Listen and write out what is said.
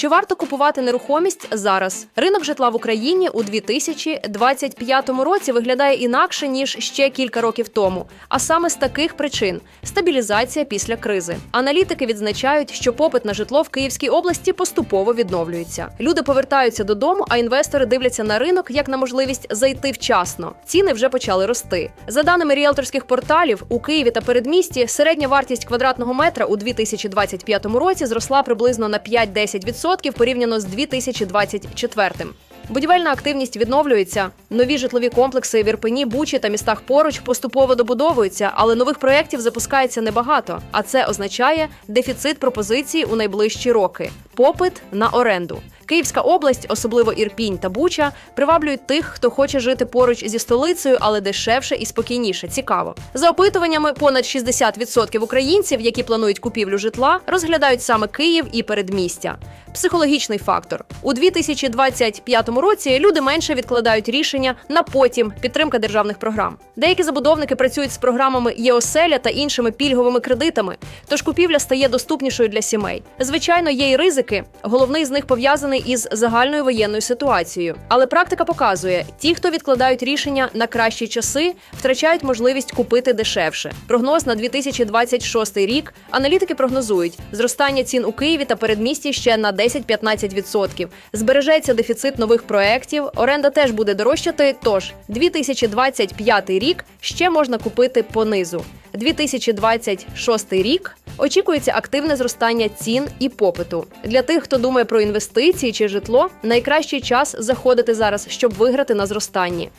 Чи варто купувати нерухомість зараз? Ринок житла в Україні у 2025 році виглядає інакше ніж ще кілька років тому. А саме з таких причин: стабілізація після кризи. Аналітики відзначають, що попит на житло в Київській області поступово відновлюється. Люди повертаються додому, а інвестори дивляться на ринок як на можливість зайти вчасно. Ціни вже почали рости. За даними ріелторських порталів, у Києві та передмісті середня вартість квадратного метра у 2025 році зросла приблизно на 5-10% порівняно з 2024. Будівельна активність відновлюється. Нові житлові комплекси в Ірпені, Бучі та містах поруч поступово добудовуються, але нових проєктів запускається небагато. А це означає дефіцит пропозицій у найближчі роки. Попит на оренду. Київська область, особливо Ірпінь та Буча, приваблюють тих, хто хоче жити поруч зі столицею, але дешевше і спокійніше. Цікаво. За опитуваннями, понад 60% українців, які планують купівлю житла, розглядають саме Київ і передмістя. Психологічний фактор у 2025 році люди менше відкладають рішення на потім підтримка державних програм. Деякі забудовники працюють з програмами ЄОСЕЛЯ та іншими пільговими кредитами, тож купівля стає доступнішою для сімей. Звичайно, є й ризики. Головний з них із загальною воєнною ситуацією. Але практика показує, ті, хто відкладають рішення на кращі часи, втрачають можливість купити дешевше. Прогноз на 2026 рік аналітики прогнозують зростання цін у Києві та передмісті ще на 10-15%. Збережеться дефіцит нових проєктів, оренда теж буде дорожчати. Тож 2025 рік ще можна купити понизу. 2026 рік очікується активне зростання цін і попиту. Для тих, хто думає про інвестиції чи житло, найкращий час заходити зараз, щоб виграти на зростанні.